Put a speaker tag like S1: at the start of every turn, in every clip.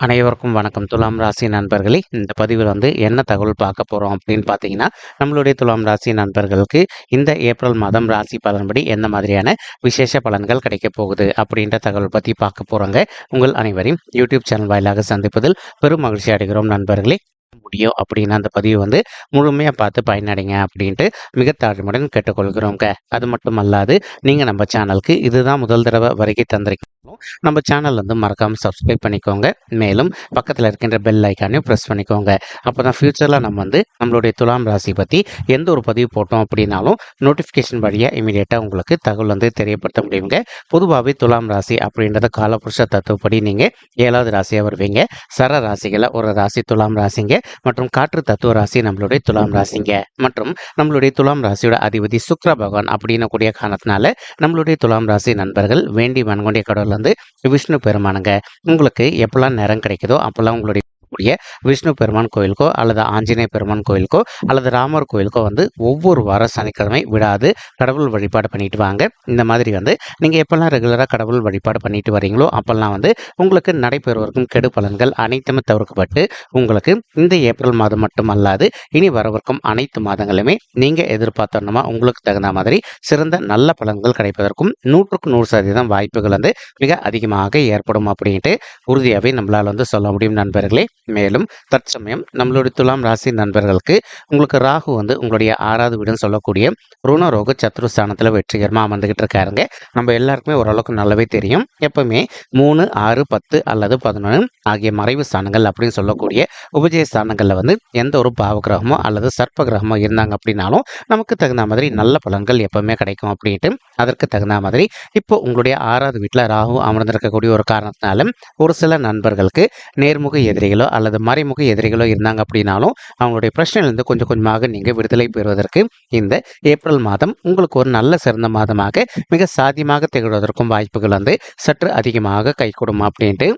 S1: அனைவருக்கும் வணக்கம். துலாம் ராசி நண்பர்களே இந்த பதிவில் வந்து என்ன தகவல் பார்க்க போகிறோம் அப்படின்னு பார்த்தீங்கன்னா நம்மளுடைய துலாம் ராசி நண்பர்களுக்கு இந்த ஏப்ரல் மாதம் ராசி பலன்படி என்ன மாதிரியான விசேஷ பலன்கள் கிடைக்க போகுது அப்படின்ற தகவல் பற்றி பார்க்க போகிறோங்க உங்கள் அனைவரையும் யூடியூப் சேனல் வாயிலாக சந்திப்பதில் பெரும் மகிழ்ச்சி அடைகிறோம் நண்பர்களே. முடியும் அப்படின்னு அந்த பதிவு வந்து முழுமையாக பார்த்து பயனடைங்க அப்படின்ட்டு மிக தாழ்மையுடன் கேட்டுக்கொள்கிறோங்க அது மட்டும் அல்லாது நீங்கள் நம்ம சேனலுக்கு இதுதான் முதல் தடவை வருகை தந்திருக்கீங்க. நம்ம சேனல் வந்து மறக்காமல் சப்ஸ்கிரைப் பண்ணிக்கோங்க. மேலும் பக்கத்தில் இருக்கின்ற பெல் ஐக்கானையும் ப்ரெஸ் பண்ணிக்கோங்க. அப்போ தான் ஃப்யூச்சரில் நம்ம வந்து நம்மளுடைய துலாம் ராசி பற்றி எந்த ஒரு பதிவு போட்டோம் அப்படின்னாலும் நோட்டிஃபிகேஷன் வழியாக இமீடியட்டாக உங்களுக்கு தகவல் வந்து தெரியப்படுத்த முடியுங்க. பொதுவாகவே துலாம் ராசி அப்படின்றத காலபுருஷ தத்துவப்படி நீங்கள் ஏழாவது ராசியாக வருவீங்க. சர ராசிகளை ஒரு ராசி துலாம் ராசிங்க மற்றும் காற்று தத்துவ ராசி நம்மளுடைய துலாம் ராசிங்க. மற்றும் நம்மளுடைய துலாம் ராசியோட அதிபதி சுக்ர பகவான் அப்படின்னு கூடிய காரணத்தினால நம்மளுடைய துலாம் ராசி நண்பர்கள் வேண்டி மண்கொண்டிய கடவுள் வந்து விஷ்ணு பெருமானுங்க. உங்களுக்கு எப்போல்லாம் நேரம் கிடைக்குதோ அப்போல்லாம் உங்களுடைய கூடிய விஷ்ணு பெருமான் கோயிலுக்கோ அல்லது ஆஞ்சநேய பெருமான் கோயிலுக்கோ அல்லது ராமர் கோயிலுக்கோ வந்து ஒவ்வொரு வாரம் சனிக்கிழமை விடாது. கடவுள் வழிபாடு பண்ணிட்டு வாங்க. இந்த மாதிரி வந்து நீங்கள் எப்பெல்லாம் ரெகுலராக கடவுள் வழிபாடு பண்ணிட்டு வரீங்களோ அப்பெல்லாம் வந்து உங்களுக்கு நடைபெறுவதற்கும் கெடு பலன்கள் அனைத்துமே தவிர்க்கப்பட்டு உங்களுக்கு இந்த ஏப்ரல் மாதம் மட்டும் அல்லாது இனி வரவிருக்கும் அனைத்து மாதங்களுமே நீங்கள் எதிர்பார்த்தோன்னா உங்களுக்கு தகுந்த மாதிரி சிறந்த நல்ல பலன்கள் கிடைப்பதற்கும் நூற்றுக்கு நூறு சதவீதம் வாய்ப்புகள் வந்து மிக அதிகமாக ஏற்படும் அப்படின்ட்டு உறுதியாகவே நம்மளால் வந்து சொல்ல முடியும் நண்பர்களே. மேலும் தற்சமயம் நம்மளுடைய துலாம் ராசி நண்பர்களுக்கு உங்களுக்கு ராகு வந்து உங்களுடைய ஆறாவது வீடுன்னு சொல்லக்கூடிய ருணரோக சத்ருஸ்தானத்தில் வெற்றிகரமாக அமர்ந்துகிட்டு இருக்காருங்க. நம்ம எல்லாருக்குமே ஓரளவுக்கு நல்லாவே தெரியும். எப்பவுமே மூணு ஆறு பத்து அல்லது பதினொன்று ஆகிய மறைவு ஸ்தானங்கள் அப்படின்னு சொல்லக்கூடிய உபஜய ஸ்தானங்களில் வந்து எந்த ஒரு பாவ கிரகமோ அல்லது சர்ப்ப கிரகமோ இருந்தாங்க அப்படின்னாலும் நமக்கு தகுந்த மாதிரி நல்ல பலன்கள் எப்பவுமே கிடைக்கும் அப்படின்ட்டு அதற்கு தகுந்த மாதிரி இப்போ உங்களுடைய ஆறாவது வீட்டில் ராகு அமர்ந்திருக்கக்கூடிய ஒரு காரணத்தினாலும் ஒரு சில நண்பர்களுக்கு நேர்முக எதிரிகளோ அல்லது மறைமுக எதிரிகளோ இருந்தாங்க அப்படின்னாலும் அவங்களுடைய பிரச்சனையிலிருந்து கொஞ்சம் கொஞ்சமாக நீங்கள் விடுதலை பெறுவதற்கு இந்த ஏப்ரல் மாதம் உங்களுக்கு ஒரு நல்ல சிறந்த மாதமாக மிக சாத்தியமாக திகழ்வதற்கும் வாய்ப்புகள் வந்து சற்று அதிகமாக கை கொடுமா அப்படின்ட்டு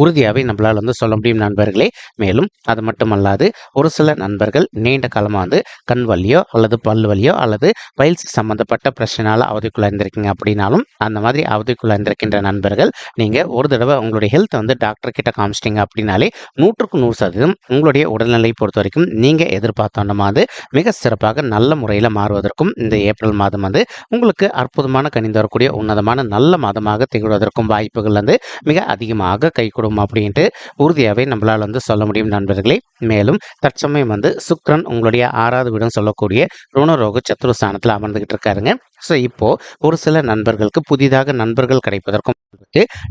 S1: உறுதியாகவே நம்மளால் வந்து சொல்ல முடியும் நண்பர்களே. மேலும் அது மட்டுமல்லாது ஒரு சில நண்பர்கள் நீண்ட காலமாக வந்து கண் வலியோ அல்லது பல் வலியோ அல்லது பயிற்சி சம்மந்தப்பட்ட பிரச்சனையால் அவதிக்குள்ள இருந்திருக்கீங்க அப்படின்னாலும் அந்த மாதிரி அவதிக்குள்ள இருந்திருக்கின்ற நண்பர்கள் நீங்கள் ஒரு தடவை உங்களுடைய ஹெல்த் வந்து டாக்டர் கிட்ட காமிச்சிட்டிங்க அப்படின்னாலே நூற்றுக்கு நூறு சதவீதம் உங்களுடைய உடல்நிலை பொறுத்த வரைக்கும் நீங்கள் எதிர்பார்த்தோன்னா வந்து மிக சிறப்பாக நல்ல முறையில் மாறுவதற்கும் இந்த ஏப்ரல் மாதம் வந்து உங்களுக்கு அற்புதமான கணிந்து வரக்கூடிய உன்னதமான நல்ல மாதமாக திகழ்வதற்கும் வாய்ப்புகள் வந்து மிக அதிகமாக கை கொடு வரும் அப்படின்ட்டு உறுதியாகவே நம்மளால் வந்து சொல்ல முடியும் நண்பர்களே. மேலும் தற்சமயம் வந்து சுக்ரன் உங்களுடைய ஆறாவது வீடும் சொல்லக்கூடிய ருணரோக சத்ருஸ்தானத்தில் அமர்ந்துகிட்டு இருக்காருங்க. ஸோ இப்போ ஒரு சில நண்பர்களுக்கு புதிதாக நண்பர்கள் கிடைப்பதற்கும்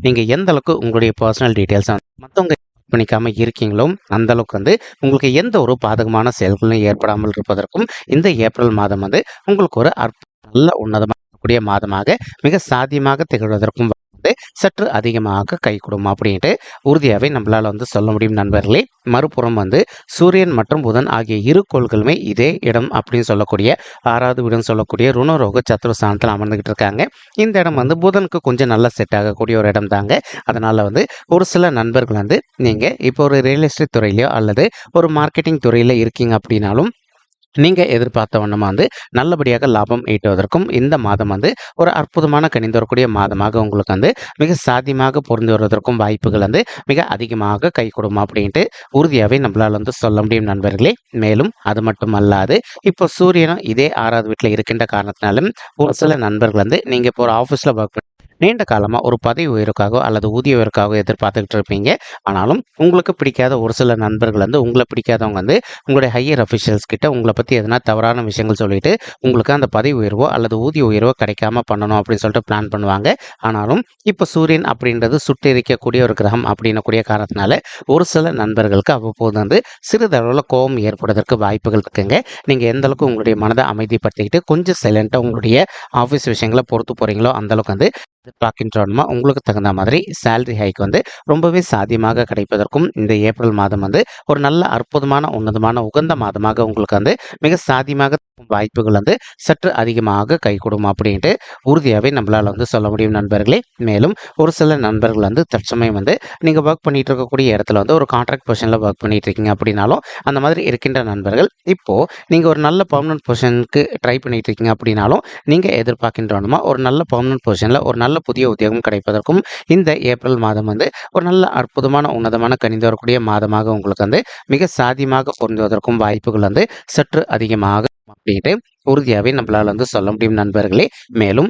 S1: நீங்கள் எந்த அளவுக்கு உங்களுடைய பர்சனல் டீட்டெயில்ஸ் மற்றவங்க பண்ணிக்காம இருக்கீங்களோ அந்த அளவுக்கு வந்து உங்களுக்கு எந்த ஒரு பாதகமான செயல்களும் ஏற்படாமல் இருப்பதற்கும் இந்த ஏப்ரல் மாதம் வந்து உங்களுக்கு ஒரு அற்ப நல்ல உன்னதமாக கூடிய மாதமாக மிக சாத்தியமாக திகழ்வதற்கும் வந்து சற்று அதிகமாக கை கொடுக்கும் அப்படின்ட்டு உறுதியாகவே நம்மளால் வந்து சொல்ல முடியும் நண்பர்களே. மறுபுறம் வந்து சூரியன் மற்றும் புதன் ஆகிய இரு கோள்களுமே இதே இடம் அப்படின்னு சொல்லக்கூடிய ஆறாவது வீடுன்னு சொல்லக்கூடிய ருணரோக சத்ருஸ்தானத்தில் அமர்ந்துகிட்டு இருக்காங்க. இந்த இடம் வந்து புதனுக்கு கொஞ்சம் நல்லா செட் ஆகக்கூடிய ஒரு இடம் தாங்க அதனால் வந்து ஒரு சில நண்பர்கள் வந்து நீங்கள் இப்போ ஒரு ரியல் எஸ்டேட் துறையிலையோ அல்லது ஒரு மார்க்கெட்டிங் துறையில் இருக்கீங்க அப்படின்னாலும் நீங்கள் எதிர்பார்த்த வண்ணமாக வந்து நல்லபடியாக லாபம் ஈட்டுவதற்கும் இந்த மாதம் வந்து ஒரு அற்புதமான கணிந்து வரக்கூடிய மாதமாக உங்களுக்கு வந்து மிக சாத்தியமாக பொருந்து வருவதற்கும் வாய்ப்புகள் வந்து மிக அதிகமாக கை கொடுமா அப்படின்ட்டு உறுதியாகவே நம்மளால் வந்து சொல்ல முடியும் நண்பர்களே. மேலும் அது மட்டும் அல்லாது இப்போ சூரியனும் இதே ஆறாவது வீட்டில் இருக்கின்ற காரணத்தினாலும் ஒரு சில நண்பர்கள் வந்து நீங்கள் இப்போ ஒரு ஆஃபீஸில் ஒர்க் நீண்ட காலமாக ஒரு பதவி உயருக்காகவோ அல்லது ஊதிய உயர்வுக்காக எதிர்பார்த்துக்கிட்டு இருப்பீங்க. ஆனாலும் உங்களுக்கு பிடிக்காத ஒரு சில நண்பர்கள் வந்து உங்களை பிடிக்காதவங்க வந்து உங்களுடைய ஹையர் அஃபிஷியல்ஸ் கிட்ட உங்களை பற்றி எதனா தவறான விஷயங்கள் சொல்லிட்டு உங்களுக்கு அந்த பதவி உயர்வோ அல்லது ஊதிய உயர்வோ கிடைக்காம பண்ணணும் அப்படின்னு சொல்லிட்டு பிளான் பண்ணுவாங்க. ஆனாலும் இப்போ சூரியன் அப்படின்றது சுட்டெரிக்கக்கூடிய ஒரு கிரகம் அப்படின்னக்கூடிய காரணத்தினால ஒரு சில நண்பர்களுக்கு அவ்வப்போது வந்து சிறிதளவில் கோபம் ஏற்படுவதற்கு வாய்ப்புகள் இருக்குங்க. நீங்கள் எந்த அளவுக்கு உங்களுடைய மனதை அமைதிப்படுத்திக்கிட்டு கொஞ்சம் சைலண்ட்டாக உங்களுடைய ஆஃபீஸ் விஷயங்களை பொறுத்து போகிறீங்களோ அந்தளவுக்கு வந்து எதிர்பார்க்கின்றோமா உங்களுக்கு தகுந்த மாதிரி சேலரி ஹைக் வந்து ரொம்பவே சாத்தியமாக கிடைப்பதற்கும் இந்த ஏப்ரல் மாதம் வந்து ஒரு நல்ல அற்புதமான உன்னதமான உகந்த மாதமாக உங்களுக்கு வந்து மிக சாத்தியமாக வாய்ப்புகள் வந்து சற்று அதிகமாக கை கொடுக்கும் அப்படின்ட்டு உறுதியாகவே நம்மளால் வந்து சொல்ல முடியும் நண்பர்களே. மேலும் ஒரு சில நண்பர்கள் வந்து தற்சமயம் வந்து நீங்கள் ஒர்க் பண்ணிட்டு இருக்கக்கூடிய இடத்துல வந்து ஒரு கான்ட்ராக்ட் பொசிஷனில் ஒர்க் பண்ணிட்டு இருக்கீங்க அப்படின்னாலும் அந்த மாதிரி இருக்கின்ற நண்பர்கள் இப்போது நீங்கள் ஒரு நல்ல பர்மனன்ட் பொசிஷனுக்கு ட்ரை பண்ணிட்டு இருக்கீங்க அப்படின்னாலும் நீங்கள் எதிர்பார்க்கின்றோமா ஒரு நல்ல பர்மனன்ட் பொசிஷனில் ஒரு நல்ல புதிய உத்தியோகம் கிடைப்பதற்கும் இந்த ஏப்ரல் மாதம் வந்து ஒரு நல்ல அற்புதமான உன்னதமான கணிந்து வரக்கூடிய மாதமாக உங்களுக்கு வந்து மிக சாதியமாக பொருந்துவதற்கும் வாய்ப்புகள் வந்து சற்று அதிகமாக அப்படின்ட்டு உறுதியாகவே நம்மளால் வந்து சொல்ல முடியும் நண்பர்களே. மேலும்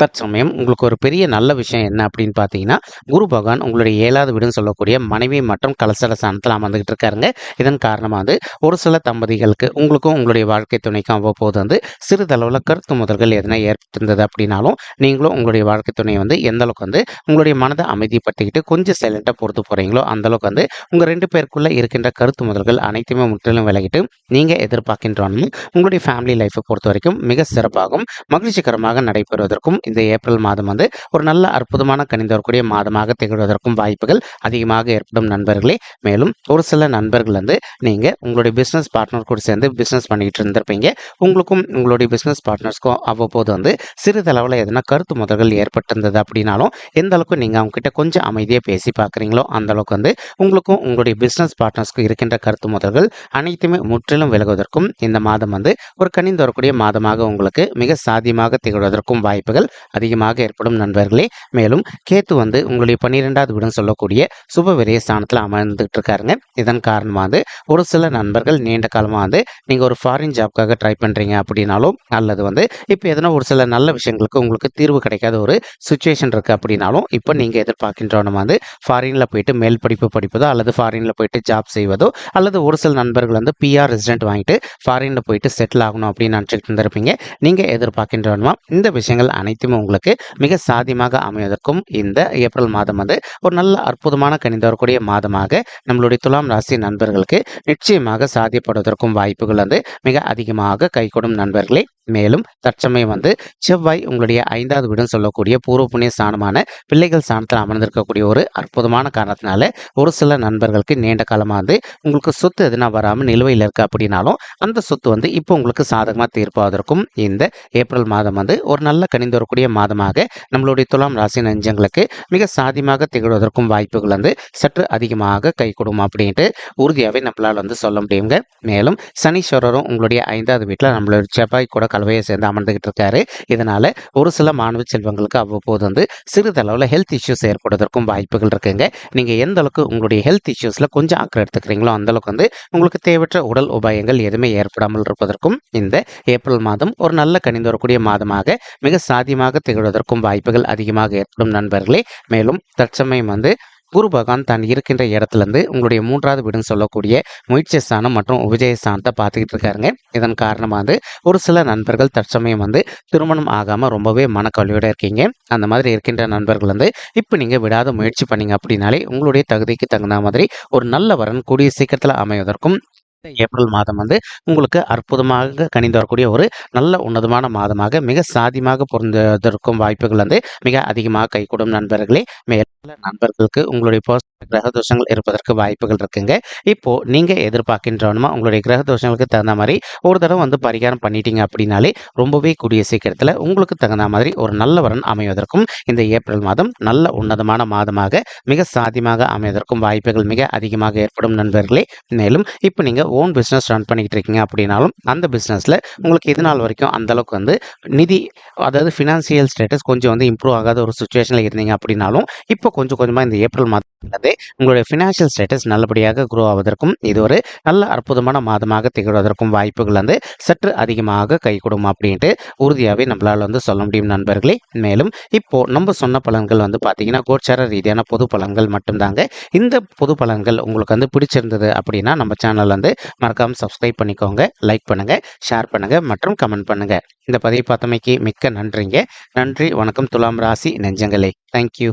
S1: தற்சமயம் உங்களுக்கு ஒரு பெரிய நல்ல விஷயம் என்ன அப்படின்னு பார்த்தீங்கன்னா குரு பகவான் உங்களுடைய ஏழாவது வீடுன்னு சொல்லக்கூடிய மனைவி மற்றும் கலசர ஸ்தானத்தில் அமர்ந்துகிட்டு இருக்காருங்க. இதன் காரணமாக வந்து ஒரு சில தம்பதிகளுக்கு உங்களுக்கும் உங்களுடைய வாழ்க்கை துணைக்கும் அவ்வப்போது வந்து சிறிதளவில் கருத்து முதல்கள் எதனா ஏற்பட்டிருந்தது அப்படின்னாலும் நீங்களும் உங்களுடைய வாழ்க்கை துணையை வந்து எந்த அளவுக்கு வந்து உங்களுடைய மனதை அமைதிப்படுத்திக்கிட்டு கொஞ்சம் சைலண்டாக பொறுத்து போகிறீங்களோ அந்த அளவுக்கு வந்து உங்கள் ரெண்டு பேருக்குள்ளே இருக்கின்ற கருத்து முதல்கள் அனைத்துமே முற்றிலும் விலகிட்டு நீங்கள் எதிர்பார்க்கின்றோன்னு உங்களுடைய ஃபேமிலி லைஃப்பை பொறுத்த வரைக்கும் மிக சிறப்பாகவும் மகிழ்ச்சிகரமாக நடைபெறுவதற்கும் இந்த ஏப்ரல் மாதம் வந்து ஒரு நல்ல அற்புதமான கணிந்து வரக்கூடிய மாதமாக திகழ்வதற்கும் வாய்ப்புகள் அதிகமாக ஏற்படும் நண்பர்களே. மேலும் ஒரு சில நண்பர்கள் வந்து நீங்கள் உங்களுடைய பிஸ்னஸ் பார்ட்னர் கூட சேர்ந்து பிஸ்னஸ் பண்ணிக்கிட்டு இருந்திருப்பீங்க. உங்களுக்கும் உங்களுடைய பிஸ்னஸ் பார்ட்னர்ஸ்க்கும் அவ்வப்போது வந்து சிறிதளவில் எதனா கருத்து முதல்கள் ஏற்பட்டிருந்தது அப்படின்னாலும் எந்த அளவுக்கு நீங்கள் அவங்க கிட்ட கொஞ்சம் அமைதியாக பேசி பார்க்குறீங்களோ அந்த அளவுக்கு வந்து உங்களுக்கும் உங்களுடைய பிஸ்னஸ் பார்ட்னர்ஸ்க்கும் இருக்கின்ற கருத்து முதல்கள் அனைத்துமே முற்றிலும் விலகுவதற்கும் இந்த மாதம் வந்து ஒரு கணிந்து வரக்கூடிய மாதமாக உங்களுக்கு மிக சாதியமாக திகழ்வதற்கும் வாய்ப்புகள் அதிகமாக ஏற்படும் நண்பர்களே. மேலும் கேத்து வந்து உங்களுடைய பன்னிரெண்டாவது வீடுன்னு சொல்லக்கூடிய சுப விரய ஸ்தானத்தில் அமர்ந்துட்டு இருக்காருங்க இதன் காரணமாக வந்து ஒரு சில நண்பர்கள் நீண்ட காலமாக வந்து நீங்கள் ஒரு ஃபாரின் ஜாப்காக ட்ரை பண்ணுறீங்க அப்படின்னாலும் அல்லது வந்து இப்போ எதனா ஒரு சில நல்ல விஷயங்களுக்கு உங்களுக்கு தீர்வு கிடைக்காத ஒரு சுச்சுவேஷன் இருக்குது அப்படின்னாலும் இப்போ நீங்கள் எதிர்பார்க்கின்றவன வந்து ஃபாரினில் போயிட்டு மேல் படிப்பு படிப்பதோ அல்லது ஃபாரினில் போயிட்டு ஜாப் செய்வதோ அல்லது ஒரு சில நண்பர்கள் வந்து பிஆர் ரெசிடென்ட் வாங்கிட்டு ஃபாரினில் போயிட்டு செட்டில் ஆகணும் அப்படின்னு நினச்சிக்கிட்டு இருந்திருப்பீங்க. நீங்கள் எதிர்பார்க்கின்றவனுமா இந்த விஷயங்கள் அனைத்து அனைத்துமே உங்களுக்கு மிக சாதியமாக அமைவதற்கும் இந்த ஏப்ரல் மாதம் வந்து ஒரு நல்ல அற்புதமான கணிந்து வரக்கூடிய மாதமாக நம்மளுடைய துலாம் ராசி நண்பர்களுக்கு நிச்சயமாக சாதியப்படுவதற்கும் வாய்ப்புகள் வந்து மிக அதிகமாக கைகூடும் நண்பர்களே. மேலும் தற்சமயம் வந்து செவ்வாய் உங்களுடைய ஐந்தாவது வீடுன்னு சொல்லக்கூடிய பூர்வ புண்ணிய ஸ்தானமான பிள்ளைகள் ஸ்தானத்தில் அமர்ந்திருக்கக்கூடிய ஒரு அற்புதமான காரணத்தினால ஒரு சில நண்பர்களுக்கு நீண்ட காலமாக வந்து உங்களுக்கு சொத்து எதுனா வராமல் நிலுவையில் இருக்கு அப்படின்னாலும் அந்த சொத்து வந்து இப்போ உங்களுக்கு சாதகமாக தீர்ப்பாவதற்கும் இந்த ஏப்ரல் மாதம் வந்து ஒரு நல்ல கணிந்து வரக்கூடிய மாதமாக நம்மளுடைய துலாம் ராசி நெஞ்சங்களுக்கு மிக சாதியமாக திகழ்வதற்கும் வாய்ப்புகள் வந்து சற்று அதிகமாக கை கொடுக்கும் அப்படின்ட்டு உறுதியாகவே நம்மளால் வந்து சொல்ல முடியுங்க. மேலும் சனீஸ்வரரும் உங்களுடைய ஐந்தாவது வீட்டில் நம்மளுடைய செவ்வாய் கூட கலவையை சேர்ந்து அமர்ந்துகிட்டு இருக்காரு. இதனால ஒரு சில மாணவ செல்வங்களுக்கு அவ்வப்போது வந்து சிறிதளவில் ஹெல்த் இஷ்யூஸ் ஏற்படுவதற்கும் வாய்ப்புகள் இருக்குங்க. நீங்கள் எந்த அளவுக்கு உங்களுடைய ஹெல்த் இஷ்யூஸில் கொஞ்சம் அக்கறை எடுத்துக்கிறீங்களோ அந்த அளவுக்கு வந்து உங்களுக்கு தேவையற்ற உடல் உபாயங்கள் எதுவுமே ஏற்படாமல் இருப்பதற்கும் இந்த ஏப்ரல் மாதம் ஒரு நல்ல கணிந்து வரக்கூடிய மாதமாக மிக சாத்தியமாக திகழ்வதற்கும் வாய்ப்புகள் அதிகமாக ஏற்படும் நண்பர்களே. மேலும் தற்சமயம் வந்து குரு பகவான் தான் இருக்கின்ற இடத்துலேருந்து உங்களுடைய மூன்றாவது வீடுன்னு சொல்லக்கூடிய முயற்சி ஸ்தானம் மற்றும் உபஜய ஸ்தானத்தை பார்த்துக்கிட்டு இருக்காருங்க. இதன் காரணமாக வந்து ஒரு சில நண்பர்கள் தற்சமயம் வந்து திருமணம் ஆகாமல் ரொம்பவே மனக்கவலையோடு இருக்கீங்க. அந்த மாதிரி இருக்கின்ற நண்பர்கள் வந்து இப்போ நீங்கள் விடாத முயற்சி பண்ணீங்க அப்படின்னாலே உங்களுடைய தகுதிக்கு தகுந்த மாதிரி ஒரு நல்ல வரன் கூடிய சீக்கிரத்தில் அமைவதற்கும் ஏப்ரல் மாதம் வந்து உங்களுக்கு அற்புதமாக கணிந்து வரக்கூடிய ஒரு நல்ல உன்னதமான மாதமாக மிக சாதியமாக பொருந்ததற்கும் வாய்ப்புகள் வந்து மிக அதிகமாக கைகூடும் நண்பர்களே. மேல் நண்பர்களுக்கு உங்களுடைய பர்சனல் கிரக தோஷங்கள் இருப்பதற்கு வாய்ப்புகள் இருக்குங்க. இப்போ நீங்க எதிர்பார்க்கின்றவனுமா உங்களுடைய கிரக தோஷங்களுக்கு தகுந்த மாதிரி ஒரு தடவை வந்து பரிகாரம் பண்ணிட்டீங்க அப்படின்னாலே ரொம்பவே கூடிய சீக்கிரத்தில் உங்களுக்கு தகுந்த மாதிரி ஒரு நல்ல வரன் அமைவதற்கும் இந்த ஏப்ரல் மாதம் நல்ல உன்னதமான மாதமாக மிக சாத்தியமாக அமைவதற்கும் வாய்ப்புகள் மிக அதிகமாக ஏற்படும் நண்பர்களே. மேலும் இப்போ நீங்கள் ஓன் பிஸ்னஸ் ரன் பண்ணிக்கிட்டு இருக்கீங்க அப்படின்னாலும் அந்த பிஸ்னஸில் உங்களுக்கு இது நாள் வரைக்கும் அந்த அளவுக்கு வந்து நிதி அதாவது ஃபினான்சியல் ஸ்டேட்டஸ் கொஞ்சம் வந்து இம்ப்ரூவ் ஆகாத ஒரு சுச்சுவேஷனில் இருந்தீங்க அப்படின்னாலும் இப்போ கொஞ்சம் கொஞ்சமாக இந்த ஏப்ரல் மாதத்திலிருந்தே உங்களுடைய ஃபினான்ஷியல் ஸ்டேட்டஸ் நல்லபடியாக குரோ ஆவதற்கும் இது ஒரு நல்ல அற்புதமான மாதமாக திகழ்வதற்கும் வாய்ப்புகள் வந்து சற்று அதிகமாக கை கொடுக்கும் அப்படின்ட்டு உறுதியாகவே நம்மளால் வந்து சொல்ல முடியும் நண்பர்களே. மேலும் இப்போ நம்ம சொன்ன பலன்கள் வந்து பார்த்தீங்கன்னா கோச்சார ரீதியான பொது பலன்கள் மட்டும்தாங்க. இந்த பொது பலன்கள் உங்களுக்கு வந்து பிடிச்சிருந்தது அப்படின்னா நம்ம சேனல் வந்து மறக்காமல் சப்ஸ்கிரைப் பண்ணிக்கோங்க லைக் பண்ணுங்க ஷேர் பண்ணுங்க மற்றும் கமெண்ட் பண்ணுங்க. இந்த பதிவு பார்த்தமைக்கு மிக்க நன்றிங்க. நன்றி வணக்கம் துலாம் ராசி நெஞ்சங்களே. தேங்க்யூ